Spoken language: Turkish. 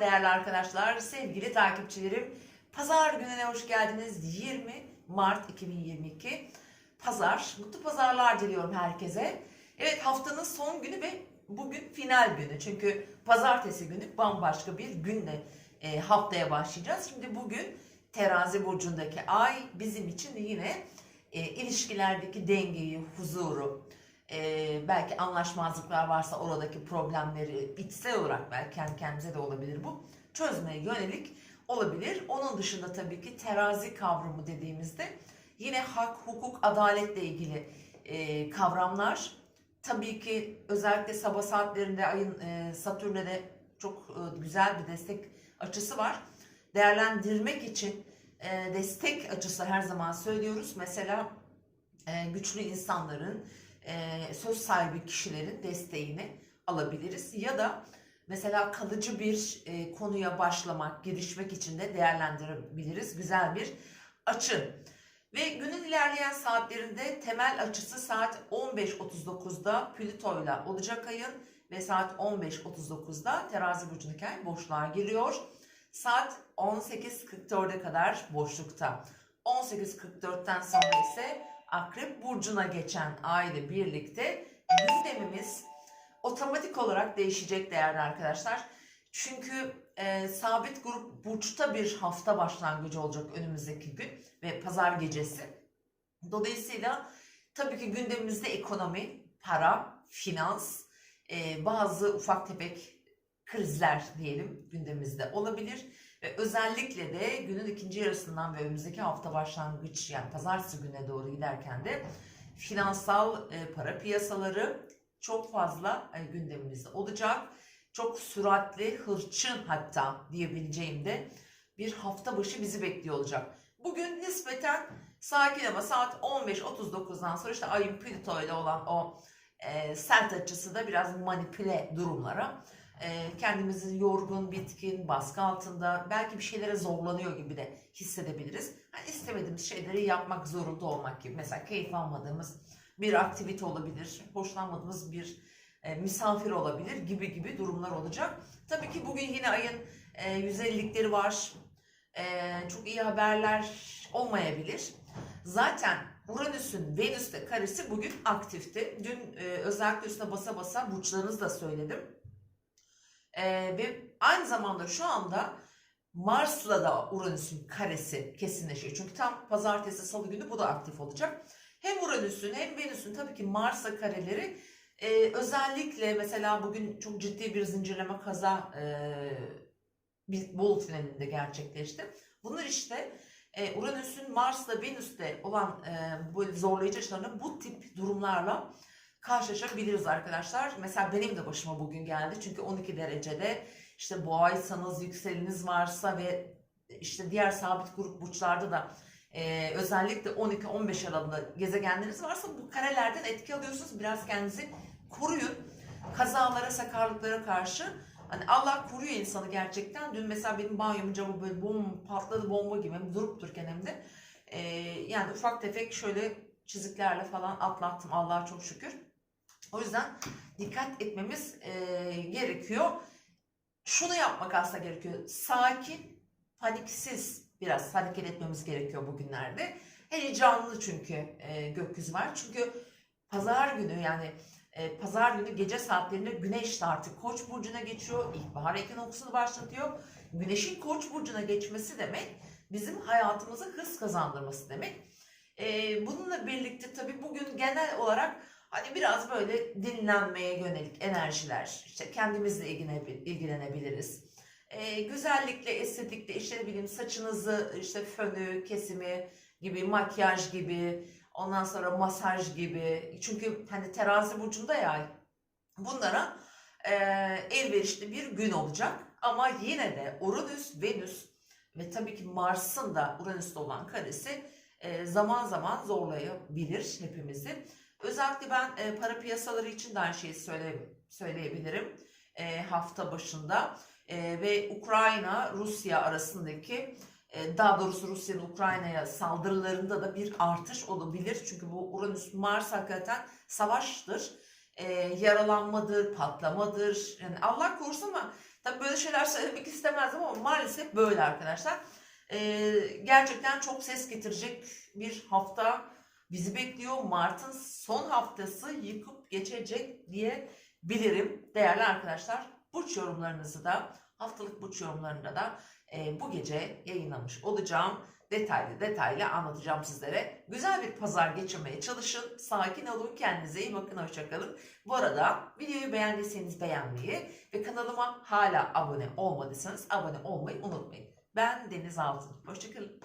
Değerli arkadaşlar, sevgili takipçilerim. Pazar gününe hoş geldiniz. 20 Mart 2022. Pazar. Mutlu pazarlar diliyorum herkese. Evet haftanın son günü ve bugün final günü. Çünkü pazartesi günü bambaşka bir günle e, haftaya başlayacağız. Şimdi bugün terazi burcundaki ay bizim için yine e, ilişkilerdeki dengeyi, huzuru, e, belki anlaşmazlıklar varsa oradaki problemleri içsel olarak belki kendi kendimize de olabilir bu çözmeye yönelik olabilir. Onun dışında tabii ki terazi kavramı dediğimizde yine hak, hukuk, adaletle ilgili e, kavramlar. Tabii ki özellikle sabah saatlerinde ayın e, Satürn'e de çok e, güzel bir destek açısı var. Değerlendirmek için e, destek açısı her zaman söylüyoruz. Mesela e, güçlü insanların, e, söz sahibi kişilerin desteğini alabiliriz. Ya da mesela kalıcı bir e, konuya başlamak, girişmek için de değerlendirebiliriz. Güzel bir açı. Ve günün ilerleyen saatlerinde temel açısı saat 15.39'da Plüto'yla olacak ayın ve saat 15.39'da terazi burcundaki ay boşluğa giriyor. Saat 18.44'e kadar boşlukta. 18.44'ten sonra ise Akrep Burcu'na geçen ay ile birlikte gündemimiz otomatik olarak değişecek değerli arkadaşlar. Çünkü e, sabit grup burçta bir hafta başlangıcı olacak önümüzdeki gün ve pazar gecesi. Dolayısıyla tabii ki gündemimizde ekonomi, para, finans, e, bazı ufak tefek krizler diyelim gündemimizde olabilir. Ve özellikle de günün ikinci yarısından ve önümüzdeki hafta başlangıç yani pazartesi gününe doğru giderken de finansal e, para piyasaları çok fazla e, gündemimizde olacak. Çok süratli, hırçın hatta diyebileceğim de bir hafta başı bizi bekliyor olacak. Bugün nispeten sakin ama saat 15.39'dan sonra işte ayın Plüto ile olan o e, sert açısı da biraz manipüle durumlara kendimizi yorgun, bitkin, baskı altında belki bir şeylere zorlanıyor gibi de hissedebiliriz. Yani istemediğimiz şeyleri yapmak zorunda olmak gibi. Mesela keyif almadığımız bir aktivite olabilir, hoşlanmadığımız bir e, misafir olabilir gibi gibi durumlar olacak. Tabii ki bugün yine ayın e, yüzeylikleri var. E, çok iyi haberler olmayabilir. Zaten Uranüs'ün Venüs'te karesi bugün aktifti. Dün e, özellikle üstüne basa basa burçlarınızı da söyledim. Ee, ve aynı zamanda şu anda Mars'la da Uranüs'ün karesi kesinleşiyor. Çünkü tam pazartesi salı günü bu da aktif olacak. Hem Uranüs'ün hem Venüs'ün tabii ki Mars'a kareleri e, özellikle mesela bugün çok ciddi bir zincirleme kaza e, bir bulut finalinde gerçekleşti. Bunlar işte e, Uranüs'ün Mars'la Venüs'te olan e, böyle zorlayıcı açılarında bu tip durumlarla karşılaşabiliriz arkadaşlar. Mesela benim de başıma bugün geldi. Çünkü 12 derecede işte boğaysanız, yükseliniz varsa ve işte diğer sabit grup burçlarda da e, özellikle 12-15 aralığında gezegenleriniz varsa bu karelerden etki alıyorsunuz. Biraz kendinizi koruyun. Kazalara, sakarlıklara karşı Hani Allah koruyor insanı gerçekten. Dün mesela benim banyomun camı böyle bom patladı bomba gibi durup dururken hem de e, yani ufak tefek şöyle çiziklerle falan atlattım Allah'a çok şükür. O yüzden dikkat etmemiz e, gerekiyor. Şunu yapmak aslında gerekiyor. Sakin, paniksiz biraz hareket etmemiz gerekiyor bugünlerde. Heyecanlı çünkü e, gökyüzü var. Çünkü pazar günü yani e, pazar günü gece saatlerinde güneş de artık koç burcuna geçiyor. İlkbahar ekinoksunu başlatıyor. Güneşin koç burcuna geçmesi demek bizim hayatımıza hız kazandırması demek. E, bununla birlikte tabii bugün genel olarak Hani biraz böyle dinlenmeye yönelik enerjiler, işte kendimizle ilgilenebiliriz. Ee, güzellikle, estetikle, işte bileyim saçınızı, işte fönü, kesimi gibi, makyaj gibi, ondan sonra masaj gibi. Çünkü hani terazi burcunda ya bunlara e, elverişli bir gün olacak. Ama yine de Uranüs, Venüs ve tabii ki Mars'ın da Uranüs'te olan karesi e, zaman zaman zorlayabilir hepimizi. Özellikle ben e, para piyasaları için de aynı şeyi söyle, söyleyebilirim e, hafta başında. E, ve Ukrayna-Rusya arasındaki e, daha doğrusu Rusya'nın Ukrayna'ya saldırılarında da bir artış olabilir. Çünkü bu Uranüs Mars hakikaten savaştır. e, yaralanmadır, patlamadır. Yani Allah korusun ama tabii böyle şeyler söylemek istemezdim ama maalesef böyle arkadaşlar. E, gerçekten çok ses getirecek bir hafta bizi bekliyor. Mart'ın son haftası yıkıp geçecek diye bilirim değerli arkadaşlar. Burç yorumlarınızı da haftalık burç yorumlarında da e, bu gece yayınlamış olacağım. Detaylı detaylı anlatacağım sizlere. Güzel bir pazar geçirmeye çalışın. Sakin olun. Kendinize iyi bakın. Hoşçakalın. Bu arada videoyu beğendiyseniz beğenmeyi ve kanalıma hala abone olmadıysanız abone olmayı unutmayın. Ben Deniz Altın. Hoşçakalın.